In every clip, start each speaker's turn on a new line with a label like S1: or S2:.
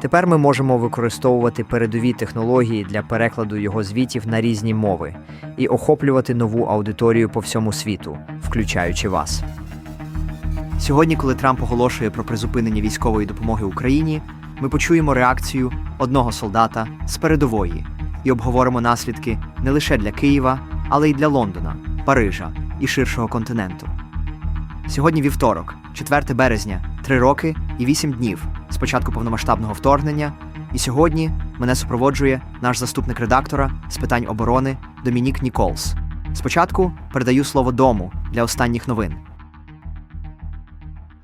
S1: Тепер ми можемо використовувати передові технології для перекладу його звітів на різні мови і охоплювати нову аудиторію по всьому світу, включаючи вас. Сьогодні, коли Трамп оголошує про призупинення військової допомоги Україні, ми почуємо реакцію одного солдата з передової і обговоримо наслідки не лише для Києва, але й для Лондона, Парижа і ширшого континенту. Сьогодні вівторок, 4 березня, 3 роки і 8 днів з початку повномасштабного вторгнення. І сьогодні мене супроводжує наш заступник редактора з питань оборони Домінік Ніколс. Спочатку передаю слово дому для останніх новин.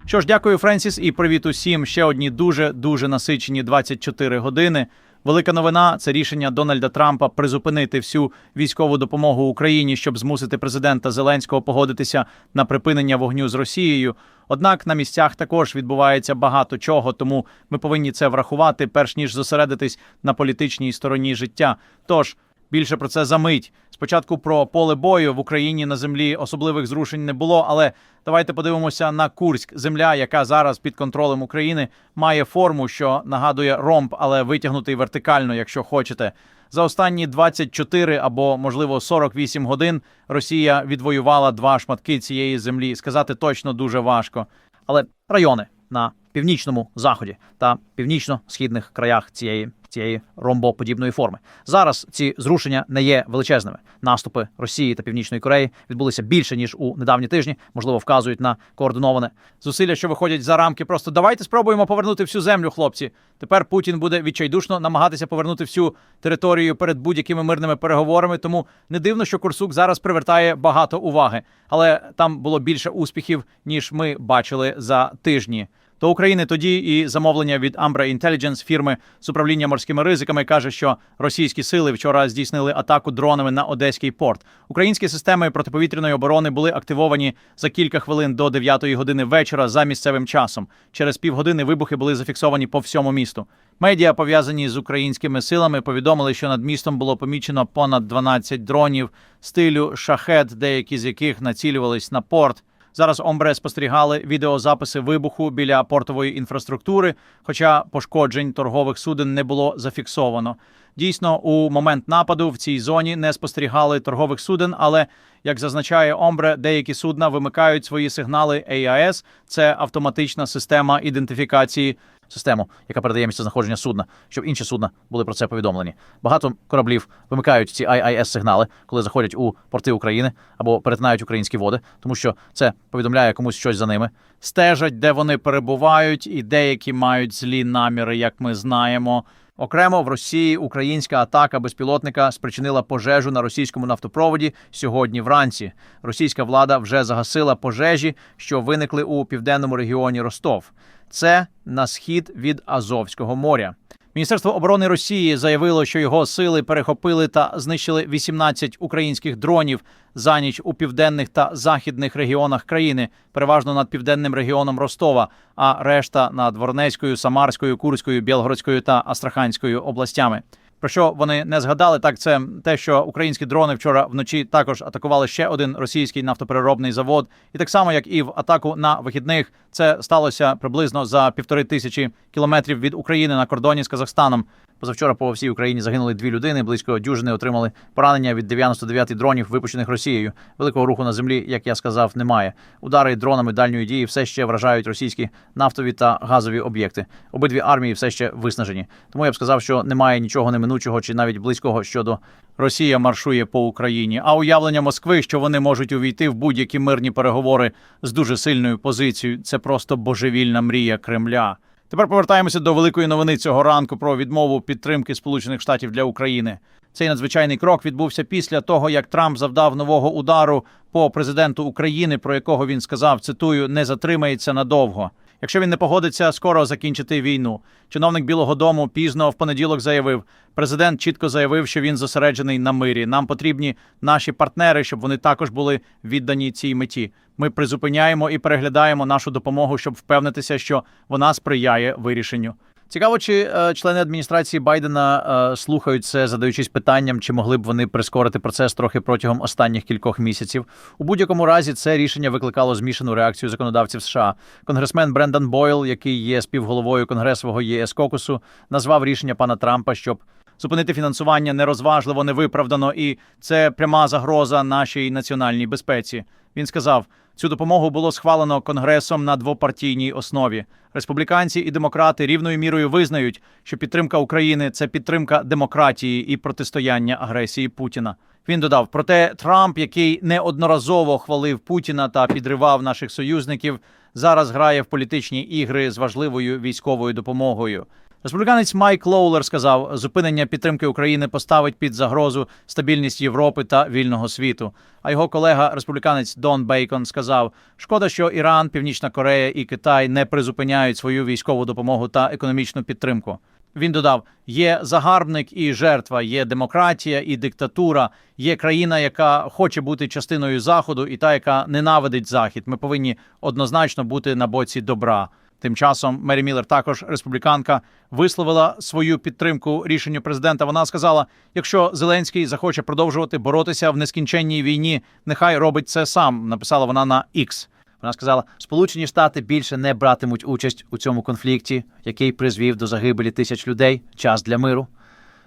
S2: Що ж, дякую, Френсіс, і привіт усім. Ще одні дуже дуже насичені 24 години. Велика новина це рішення Дональда Трампа призупинити всю військову допомогу Україні, щоб змусити президента Зеленського погодитися на припинення вогню з Росією. Однак на місцях також відбувається багато чого, тому ми повинні це врахувати, перш ніж зосередитись на політичній стороні життя. Тож більше про це за мить. Спочатку про поле бою в Україні на землі особливих зрушень не було, але давайте подивимося на Курськ. Земля, яка зараз під контролем України, має форму, що нагадує ромб, але витягнутий вертикально, якщо хочете. За останні 24 або можливо 48 годин Росія відвоювала два шматки цієї землі. Сказати точно дуже важко. Але райони на північному заході та північно-східних краях цієї цієї ромбоподібної форми. Зараз ці зрушення не є величезними. Наступи Росії та Північної Кореї відбулися більше ніж у недавні тижні, можливо, вказують на координоване зусилля, що виходять за рамки. Просто давайте спробуємо повернути всю землю, хлопці. Тепер Путін буде відчайдушно намагатися повернути всю територію перед будь-якими мирними переговорами. Тому не дивно, що Курсук зараз привертає багато уваги, але там було більше успіхів ніж ми бачили за тижні. До України тоді і замовлення від Ambra Intelligence, фірми з управління морськими ризиками, каже, що російські сили вчора здійснили атаку дронами на Одеський порт. Українські системи протиповітряної оборони були активовані за кілька хвилин до 9 години вечора за місцевим часом. Через півгодини вибухи були зафіксовані по всьому місту. Медіа, пов'язані з українськими силами, повідомили, що над містом було помічено понад 12 дронів стилю шахет, деякі з яких націлювались на порт. Зараз омбре спостерігали відеозаписи вибуху біля портової інфраструктури, хоча пошкоджень торгових суден не було зафіксовано. Дійсно, у момент нападу в цій зоні не спостерігали торгових суден, але як зазначає Омбре, деякі судна вимикають свої сигнали AIS – це автоматична система ідентифікації. Систему, яка передає місце знаходження судна, щоб інші судна були про це повідомлені. Багато кораблів вимикають ці IIS сигнали, коли заходять у порти України або перетинають українські води, тому що це повідомляє комусь щось за ними. Стежать, де вони перебувають, і деякі мають злі наміри, як ми знаємо. Окремо в Росії українська атака безпілотника спричинила пожежу на російському нафтопроводі сьогодні вранці. Російська влада вже загасила пожежі, що виникли у південному регіоні Ростов. Це на схід від Азовського моря. Міністерство оборони Росії заявило, що його сили перехопили та знищили 18 українських дронів за ніч у південних та західних регіонах країни, переважно над південним регіоном Ростова, а решта над Ворнецькою, Самарською, Курською, Білгородською та Астраханською областями. Про що вони не згадали, так це те, що українські дрони вчора вночі також атакували ще один російський нафтопереробний завод, і так само як і в атаку на вихідних, це сталося приблизно за півтори тисячі кілометрів від України на кордоні з Казахстаном. Позавчора по всій Україні загинули дві людини. Близько дюжини отримали поранення від 99 дронів, випущених Росією. Великого руху на землі, як я сказав, немає. Удари дронами дальньої дії все ще вражають російські нафтові та газові об'єкти. Обидві армії все ще виснажені. Тому я б сказав, що немає нічого неминучого чи навіть близького щодо Росія маршує по Україні. А уявлення Москви, що вони можуть увійти в будь-які мирні переговори з дуже сильною позицією, це просто божевільна мрія Кремля. Тепер повертаємося до великої новини цього ранку про відмову підтримки Сполучених Штатів для України. Цей надзвичайний крок відбувся після того, як Трамп завдав нового удару по президенту України, про якого він сказав: цитую, не затримається надовго. Якщо він не погодиться скоро закінчити війну. Чиновник Білого Дому пізно в понеділок заявив: президент чітко заявив, що він зосереджений на мирі. Нам потрібні наші партнери, щоб вони також були віддані цій меті. Ми призупиняємо і переглядаємо нашу допомогу, щоб впевнитися, що вона сприяє вирішенню. Цікаво, чи е, члени адміністрації Байдена е, слухають це, задаючись питанням, чи могли б вони прискорити процес трохи протягом останніх кількох місяців. У будь-якому разі це рішення викликало змішану реакцію законодавців США. Конгресмен Брендан Бойл, який є співголовою конгресового ЄС Кокусу, назвав рішення пана Трампа, щоб зупинити фінансування нерозважливо, невиправдано, і це пряма загроза нашій національній безпеці. Він сказав. Цю допомогу було схвалено конгресом на двопартійній основі. Республіканці і демократи рівною мірою визнають, що підтримка України це підтримка демократії і протистояння агресії Путіна. Він додав: проте Трамп, який неодноразово хвалив Путіна та підривав наших союзників, зараз грає в політичні ігри з важливою військовою допомогою. Республіканець Майк Лоулер сказав, зупинення підтримки України поставить під загрозу стабільність Європи та вільного світу. А його колега, республіканець Дон Бейкон, сказав: шкода, що Іран, Північна Корея і Китай не призупиняють свою військову допомогу та економічну підтримку. Він додав: є загарбник і жертва, є демократія і диктатура, є країна, яка хоче бути частиною заходу, і та, яка ненавидить захід. Ми повинні однозначно бути на боці добра. Тим часом Мері Міллер, також республіканка, висловила свою підтримку рішенню президента. Вона сказала: якщо Зеленський захоче продовжувати боротися в нескінченній війні, нехай робить це сам. Написала вона на X. Вона сказала: Сполучені Штати більше не братимуть участь у цьому конфлікті, який призвів до загибелі тисяч людей. Час для миру.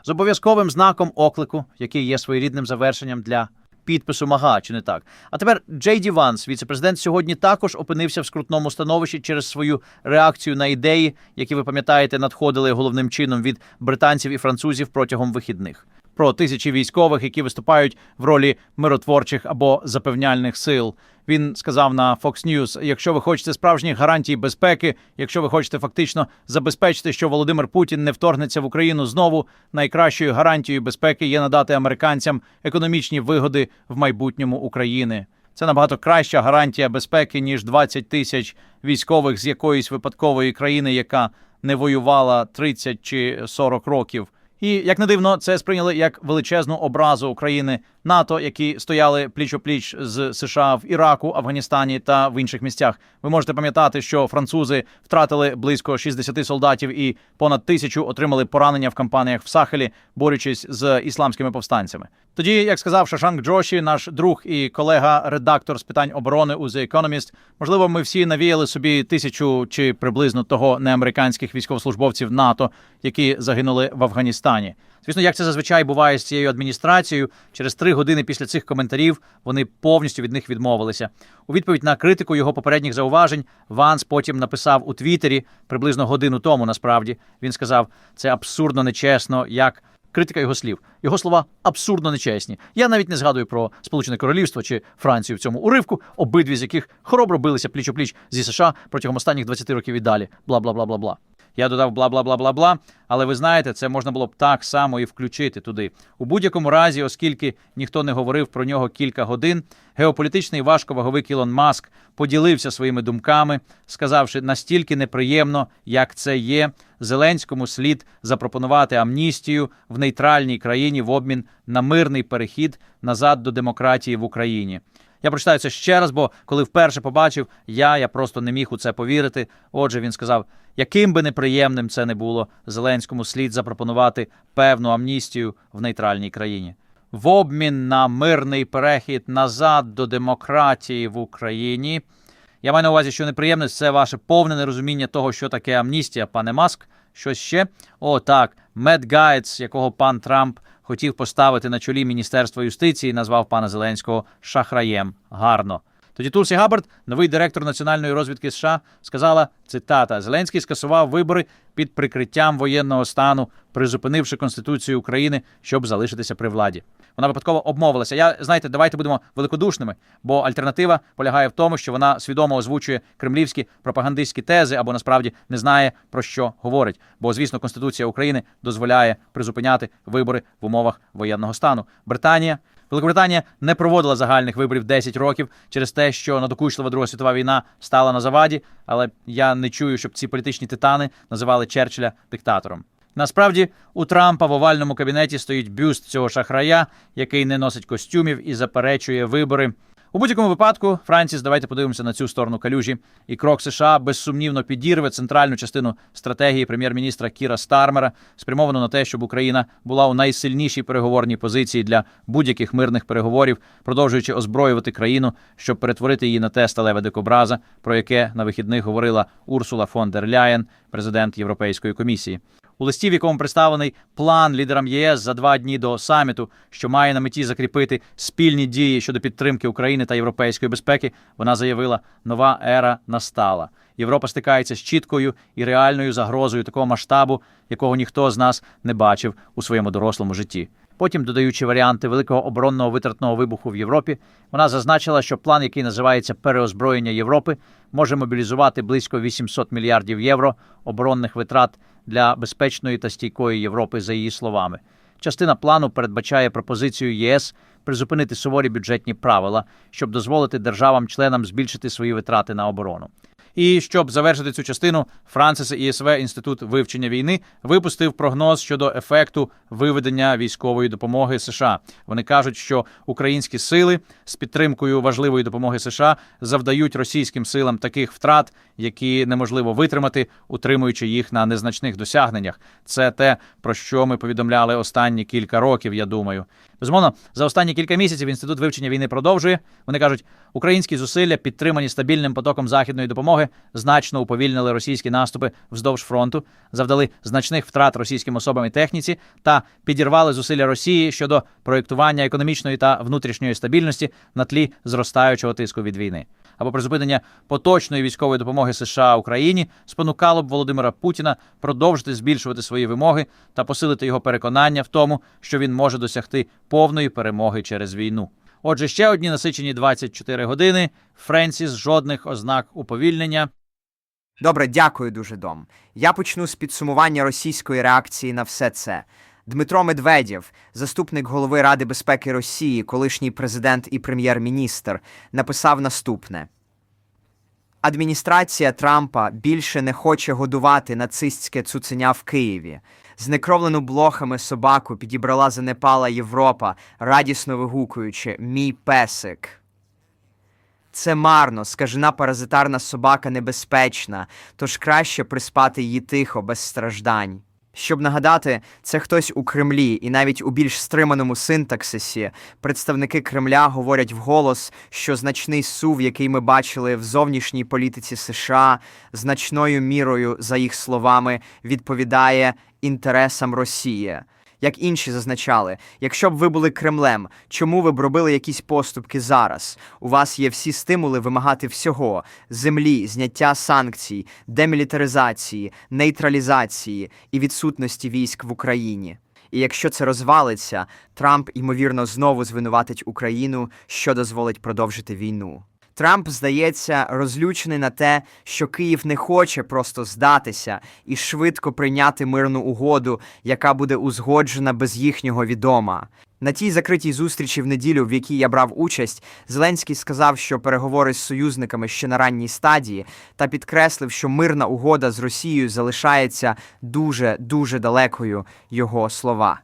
S2: З обов'язковим знаком оклику, який є своєрідним завершенням для підпису МАГА, чи не так? А тепер Джей Ді Ванс, віце-президент, сьогодні також опинився в скрутному становищі через свою реакцію на ідеї, які ви пам'ятаєте, надходили головним чином від британців і французів протягом вихідних. Про тисячі військових, які виступають в ролі миротворчих або запевняльних сил. Він сказав на Fox News, якщо ви хочете справжніх гарантій безпеки, якщо ви хочете фактично забезпечити, що Володимир Путін не вторгнеться в Україну знову, найкращою гарантією безпеки є надати американцям економічні вигоди в майбутньому України. Це набагато краща гарантія безпеки ніж 20 тисяч військових з якоїсь випадкової країни, яка не воювала 30 чи 40 років. І як не дивно, це сприйняли як величезну образу України НАТО, які стояли пліч о пліч з США в Іраку, Афганістані та в інших місцях. Ви можете пам'ятати, що французи втратили близько 60 солдатів і понад тисячу отримали поранення в кампаніях в Сахелі, борючись з ісламськими повстанцями. Тоді, як сказав Шашанк Джоші, наш друг і колега, редактор з питань оборони у The Economist, можливо, ми всі навіяли собі тисячу чи приблизно того неамериканських військовослужбовців НАТО, які загинули в Афганістані. Звісно, як це зазвичай буває з цією адміністрацією, через три години після цих коментарів вони повністю від них відмовилися. У відповідь на критику його попередніх зауважень Ванс потім написав у Твіттері приблизно годину тому. Насправді він сказав, це абсурдно нечесно, як критика його слів. Його слова абсурдно нечесні. Я навіть не згадую про Сполучене Королівство чи Францію в цьому уривку, обидві з яких хоробро билися пліч о пліч зі США протягом останніх 20 років і далі. Бла бла бла бла бла. Я додав бла бла бла бла бла. Але ви знаєте, це можна було б так само і включити туди. У будь-якому разі, оскільки ніхто не говорив про нього кілька годин, геополітичний важковаговик Ілон Маск поділився своїми думками, сказавши настільки неприємно, як це є. Зеленському слід запропонувати амністію в нейтральній країні в обмін на мирний перехід назад до демократії в Україні. Я прочитаю це ще раз, бо коли вперше побачив, я, я просто не міг у це повірити. Отже, він сказав, яким би неприємним це не було, Зеленському слід запропонувати певну амністію в нейтральній країні. В обмін на мирний перехід назад до демократії в Україні. Я маю на увазі, що неприємність це ваше повне нерозуміння того, що таке амністія, пане Маск. Щось ще? О, так. Мед Гайдс, якого пан Трамп хотів поставити на чолі Міністерства юстиції, назвав пана Зеленського шахраєм. Гарно. Тоді Турсі Габбард, новий директор національної розвідки США, сказала цитата: Зеленський скасував вибори під прикриттям воєнного стану, призупинивши Конституцію України, щоб залишитися при владі. Вона випадково обмовилася. Я знаєте, давайте будемо великодушними, бо альтернатива полягає в тому, що вона свідомо озвучує кремлівські пропагандистські тези або насправді не знає про що говорить. Бо, звісно, Конституція України дозволяє призупиняти вибори в умовах воєнного стану. Британія Великобританія не проводила загальних виборів 10 років через те, що надокучлива Друга світова війна стала на заваді. Але я не чую, щоб ці політичні титани називали Черчилля диктатором. Насправді, у Трампа в овальному кабінеті стоїть бюст цього шахрая, який не носить костюмів і заперечує вибори. У будь-якому випадку, Франціс, давайте подивимося на цю сторону калюжі. І крок США безсумнівно підірве центральну частину стратегії прем'єр-міністра Кіра Стармера, спрямовану на те, щоб Україна була у найсильнішій переговорній позиції для будь-яких мирних переговорів, продовжуючи озброювати країну, щоб перетворити її на те сталеве дикобраза, про яке на вихідних говорила Урсула фон дер Ляєн, президент Європейської комісії. У листі, в якому представлений план лідерам єС за два дні до саміту, що має на меті закріпити спільні дії щодо підтримки України та європейської безпеки, вона заявила, нова ера настала. Європа стикається з чіткою і реальною загрозою такого масштабу, якого ніхто з нас не бачив у своєму дорослому житті. Потім, додаючи варіанти великого оборонного витратного вибуху в Європі, вона зазначила, що план, який називається переозброєння Європи, може мобілізувати близько 800 мільярдів євро оборонних витрат для безпечної та стійкої Європи, за її словами. Частина плану передбачає пропозицію ЄС призупинити суворі бюджетні правила, щоб дозволити державам-членам збільшити свої витрати на оборону. І щоб завершити цю частину, Францис ІСВ інститут вивчення війни випустив прогноз щодо ефекту виведення військової допомоги США. Вони кажуть, що українські сили з підтримкою важливої допомоги США завдають російським силам таких втрат, які неможливо витримати, утримуючи їх на незначних досягненнях. Це те, про що ми повідомляли останні кілька років. Я думаю. Безумовно, за останні кілька місяців інститут вивчення війни продовжує. Вони кажуть, українські зусилля, підтримані стабільним потоком західної допомоги, значно уповільнили російські наступи вздовж фронту, завдали значних втрат російським особам і техніці та підірвали зусилля Росії щодо проєктування економічної та внутрішньої стабільності на тлі зростаючого тиску від війни. Або призупинення поточної військової допомоги США Україні спонукало б Володимира Путіна продовжити збільшувати свої вимоги та посилити його переконання в тому, що він може досягти повної перемоги через війну. Отже, ще одні насичені 24 години. Френсіс жодних ознак уповільнення.
S1: Добре, дякую дуже, Дом. Я почну з підсумування російської реакції на все це. Дмитро Медведєв, заступник голови Ради безпеки Росії, колишній президент і прем'єр-міністр, написав наступне: Адміністрація Трампа більше не хоче годувати нацистське цуценя в Києві. Знекровлену блохами собаку підібрала занепала Європа, радісно вигукуючи Мій песик. Це марно, скажена паразитарна собака небезпечна, тож краще приспати її тихо, без страждань. Щоб нагадати, це хтось у Кремлі, і навіть у більш стриманому синтаксисі представники Кремля говорять вголос, що значний сув, який ми бачили в зовнішній політиці США, значною мірою, за їх словами, відповідає інтересам Росії. Як інші зазначали, якщо б ви були Кремлем, чому ви б робили якісь поступки зараз? У вас є всі стимули вимагати всього: землі, зняття санкцій, демілітаризації, нейтралізації і відсутності військ в Україні. І якщо це розвалиться, Трамп ймовірно знову звинуватить Україну, що дозволить продовжити війну. Трамп, здається, розлючений на те, що Київ не хоче просто здатися і швидко прийняти мирну угоду, яка буде узгоджена без їхнього відома. На тій закритій зустрічі в неділю, в якій я брав участь, Зеленський сказав, що переговори з союзниками ще на ранній стадії, та підкреслив, що мирна угода з Росією залишається дуже дуже далекою його слова.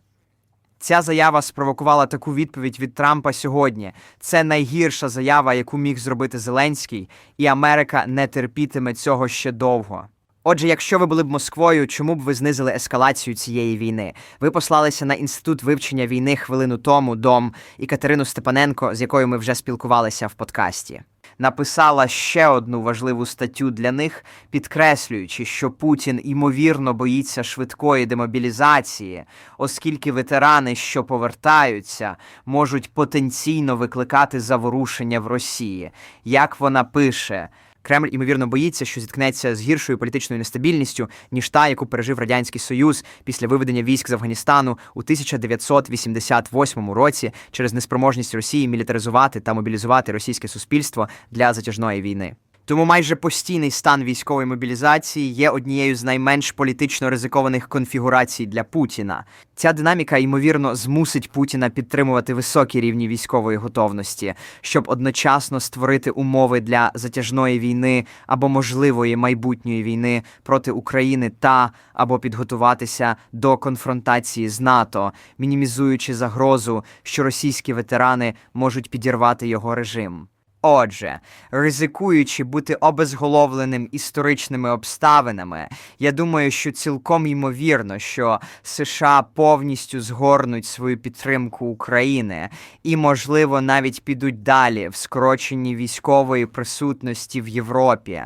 S1: Ця заява спровокувала таку відповідь від Трампа сьогодні. Це найгірша заява, яку міг зробити Зеленський, і Америка не терпітиме цього ще довго. Отже, якщо ви були б Москвою, чому б ви знизили ескалацію цієї війни? Ви послалися на інститут вивчення війни хвилину тому дом і Катерину Степаненко, з якою ми вже спілкувалися в подкасті. Написала ще одну важливу статтю для них, підкреслюючи, що Путін ймовірно боїться швидкої демобілізації, оскільки ветерани, що повертаються, можуть потенційно викликати заворушення в Росії. Як вона пише, Кремль ймовірно боїться, що зіткнеться з гіршою політичною нестабільністю, ніж та, яку пережив радянський союз після виведення військ з Афганістану у 1988 році через неспроможність Росії мілітаризувати та мобілізувати російське суспільство для затяжної війни. Тому майже постійний стан військової мобілізації є однією з найменш політично ризикованих конфігурацій для Путіна. Ця динаміка, ймовірно, змусить Путіна підтримувати високі рівні військової готовності, щоб одночасно створити умови для затяжної війни або можливої майбутньої війни проти України та або підготуватися до конфронтації з НАТО, мінімізуючи загрозу, що російські ветерани можуть підірвати його режим. Отже, ризикуючи бути обезголовленим історичними обставинами, я думаю, що цілком ймовірно, що США повністю згорнуть свою підтримку України і, можливо, навіть підуть далі в скороченні військової присутності в Європі.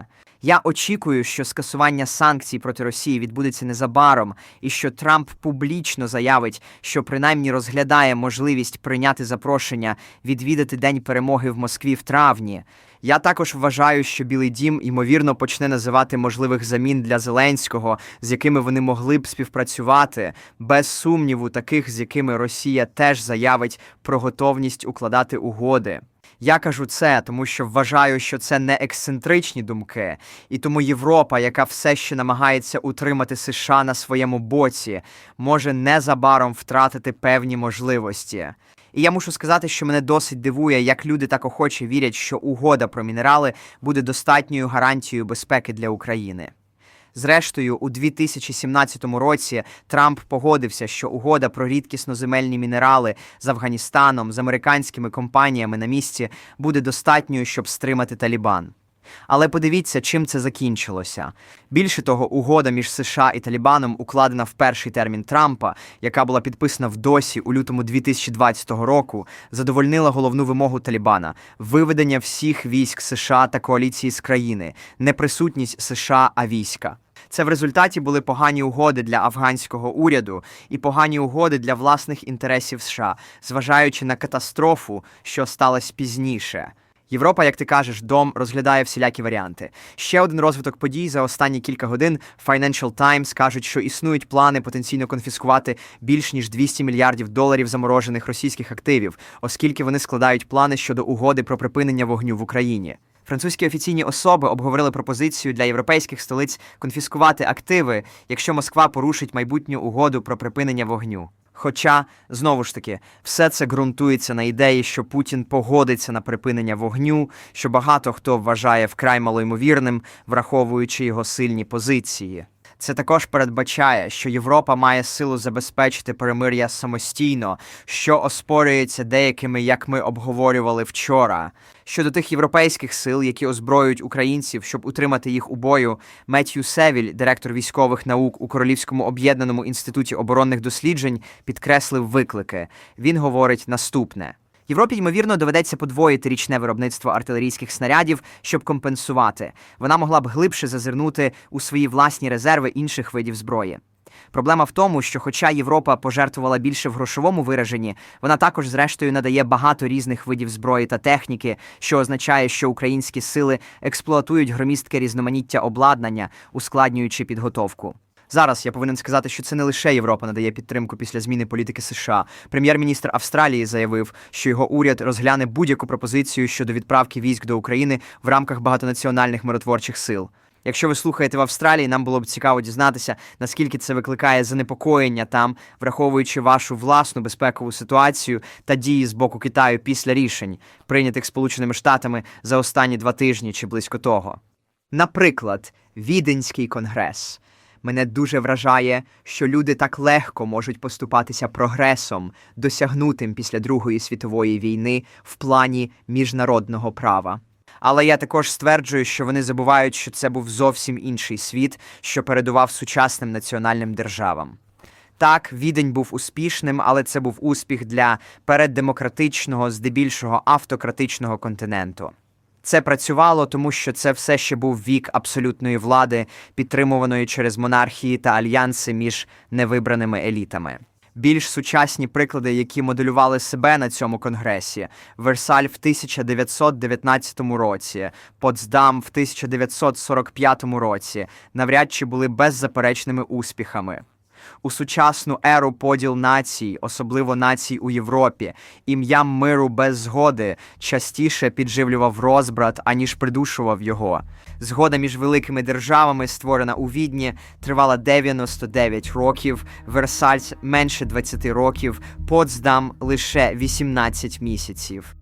S1: Я очікую, що скасування санкцій проти Росії відбудеться незабаром, і що Трамп публічно заявить, що принаймні розглядає можливість прийняти запрошення відвідати День перемоги в Москві в травні. Я також вважаю, що Білий Дім ймовірно почне називати можливих замін для Зеленського, з якими вони могли б співпрацювати, без сумніву, таких, з якими Росія теж заявить про готовність укладати угоди. Я кажу це, тому що вважаю, що це не ексцентричні думки, і тому Європа, яка все ще намагається утримати США на своєму боці, може незабаром втратити певні можливості. І я мушу сказати, що мене досить дивує, як люди так охоче вірять, що угода про мінерали буде достатньою гарантією безпеки для України. Зрештою, у 2017 році Трамп погодився, що угода про рідкісноземельні мінерали з Афганістаном з американськими компаніями на місці буде достатньою, щоб стримати Талібан. Але подивіться, чим це закінчилося. Більше того, угода між США і Талібаном укладена в перший термін Трампа, яка була підписана в досі у лютому 2020 року, задовольнила головну вимогу Талібана виведення всіх військ США та коаліції з країни, не присутність США, а війська. Це в результаті були погані угоди для афганського уряду і погані угоди для власних інтересів США, зважаючи на катастрофу, що сталося пізніше. Європа, як ти кажеш, дом розглядає всілякі варіанти. Ще один розвиток подій за останні кілька годин. Financial Times кажуть, що існують плани потенційно конфіскувати більш ніж 200 мільярдів доларів заморожених російських активів, оскільки вони складають плани щодо угоди про припинення вогню в Україні. Французькі офіційні особи обговорили пропозицію для європейських столиць конфіскувати активи, якщо Москва порушить майбутню угоду про припинення вогню. Хоча, знову ж таки, все це ґрунтується на ідеї, що Путін погодиться на припинення вогню, що багато хто вважає вкрай малоймовірним, враховуючи його сильні позиції. Це також передбачає, що Європа має силу забезпечити перемир'я самостійно, що оспорюється деякими, як ми обговорювали вчора. Щодо тих європейських сил, які озброюють українців, щоб утримати їх у бою, Меттью Севіль, директор військових наук у Королівському об'єднаному інституті оборонних досліджень, підкреслив виклики. Він говорить наступне. Європі, ймовірно, доведеться подвоїти річне виробництво артилерійських снарядів, щоб компенсувати. Вона могла б глибше зазирнути у свої власні резерви інших видів зброї. Проблема в тому, що, хоча Європа пожертвувала більше в грошовому вираженні, вона також, зрештою, надає багато різних видів зброї та техніки, що означає, що українські сили експлуатують громістке різноманіття обладнання, ускладнюючи підготовку. Зараз я повинен сказати, що це не лише Європа надає підтримку після зміни політики США. Прем'єр-міністр Австралії заявив, що його уряд розгляне будь-яку пропозицію щодо відправки військ до України в рамках багатонаціональних миротворчих сил. Якщо ви слухаєте в Австралії, нам було б цікаво дізнатися, наскільки це викликає занепокоєння там, враховуючи вашу власну безпекову ситуацію та дії з боку Китаю після рішень, прийнятих Сполученими Штатами за останні два тижні чи близько того. Наприклад, Віденський конгрес. Мене дуже вражає, що люди так легко можуть поступатися прогресом, досягнутим після Другої світової війни в плані міжнародного права. Але я також стверджую, що вони забувають, що це був зовсім інший світ, що передував сучасним національним державам. Так, відень був успішним, але це був успіх для переддемократичного, здебільшого автократичного континенту. Це працювало, тому що це все ще був вік абсолютної влади, підтримуваної через монархії та альянси між невибраними елітами. Більш сучасні приклади, які моделювали себе на цьому конгресі: Версаль в 1919 році, Потсдам в 1945 році, навряд чи були беззаперечними успіхами. У сучасну еру поділ націй, особливо націй у Європі, ім'ям миру без згоди частіше підживлював розбрат, аніж придушував його. Згода між великими державами, створена у Відні, тривала 99 років, Версальс менше 20 років, Потсдам лише 18 місяців.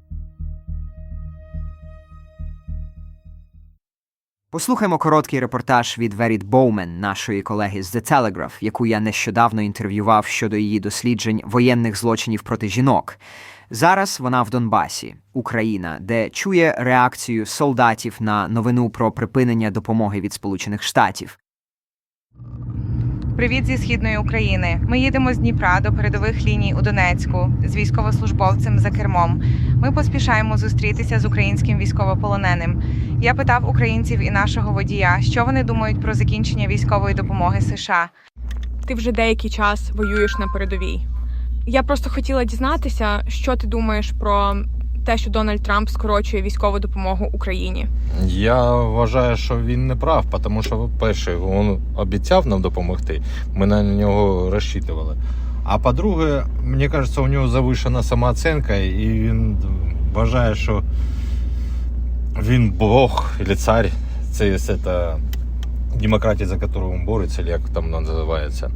S1: Послухаймо короткий репортаж від Веріт Боумен, нашої колеги з The Telegraph, яку я нещодавно інтерв'ював щодо її досліджень воєнних злочинів проти жінок. Зараз вона в Донбасі, Україна, де чує реакцію солдатів на новину про припинення допомоги від Сполучених Штатів.
S3: Привіт зі східної України. Ми їдемо з Дніпра до передових ліній у Донецьку з військовослужбовцем за кермом. Ми поспішаємо зустрітися з українським військовополоненим. Я питав українців і нашого водія, що вони думають про закінчення військової допомоги США.
S4: ти вже деякий час воюєш на передовій. Я просто хотіла дізнатися, що ти думаєш про те, що Дональд Трамп скорочує військову допомогу Україні.
S5: Я вважаю, що він не прав, тому що, по-перше, він обіцяв нам допомогти, ми на нього розчитували. А по-друге, мені кажеться, у нього завишена самооцінка, і він вважає, що він Бог або цар. Це є демократія, за яку він бореться, як там називається.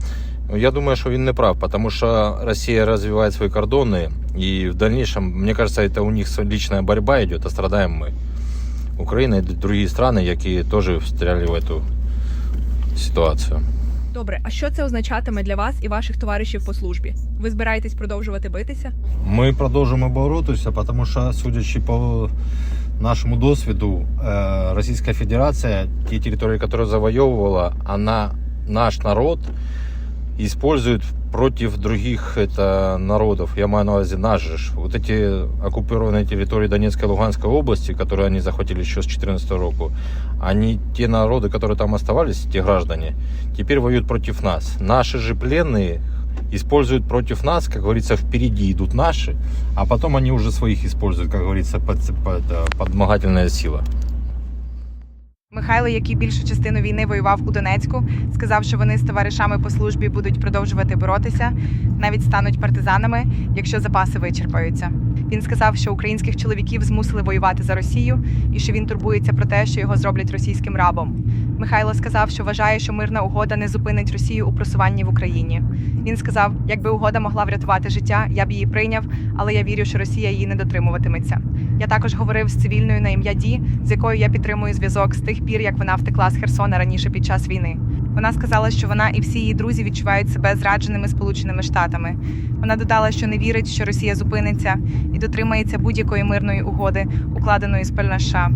S5: Ну, Я думаю, что он не прав, потому что Россия развивает свои кордоны, и в дальнейшем, мне кажется, это у них личная борьба идет, а страдаем мы. Украина и другие страны, які тоже встряли в эту ситуацію.
S4: Добре, а що це означатиме для вас і ваших товаришів по службі? Ви збираєтесь продовжувати битися?
S5: Ми продовжуємо боротися, тому що, судячи по нашому досвіду, е, Російська Федерація, ті території, які завойовувала, вона, наш народ использует против других это, народов. Я маю на увазі наш же. ж. Вот эти оккупированные территории Донецкой и Луганской области, которые они захватили еще с 2014 року, они, те народы, которые там оставались, те граждане, теперь воюют против нас. Наши же пленные используют против нас, как говорится, впереди идут наши, а потом они уже своих используют, как говорится, под, под, э, подмогательная сила.
S3: Михайло, який більшу частину війни воював у Донецьку, сказав, що вони з товаришами по службі будуть продовжувати боротися, навіть стануть партизанами, якщо запаси вичерпаються. Він сказав, що українських чоловіків змусили воювати за Росію і що він турбується про те, що його зроблять російським рабом. Михайло сказав, що вважає, що мирна угода не зупинить Росію у просуванні в Україні. Він сказав, якби угода могла врятувати життя, я б її прийняв, але я вірю, що Росія її не дотримуватиметься. Я також говорив з цивільною на ім'я Ді, з якою я підтримую зв'язок з тих пір, як вона втекла з Херсона раніше під час війни. Вона сказала, що вона і всі її друзі відчувають себе зрадженими Сполученими Штатами. Вона додала, що не вірить, що Росія зупиниться і дотримається будь-якої мирної угоди, укладеної з США.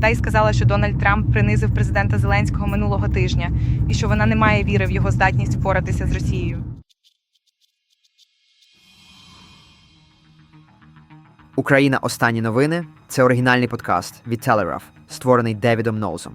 S3: Та й сказала, що Дональд Трамп принизив президента Зеленського минулого тижня і що вона не має віри в його здатність впоратися з Росією.
S6: Україна. Останні новини це оригінальний подкаст від Telegraph, створений Девідом Ноузом.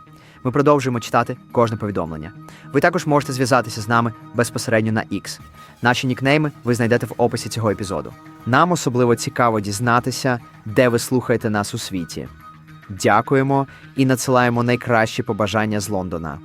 S6: Ми продовжуємо читати кожне повідомлення. Ви також можете зв'язатися з нами безпосередньо на X. Наші нікнейми ви знайдете в описі цього епізоду. Нам особливо цікаво дізнатися, де ви слухаєте нас у світі. Дякуємо і надсилаємо найкращі побажання з Лондона.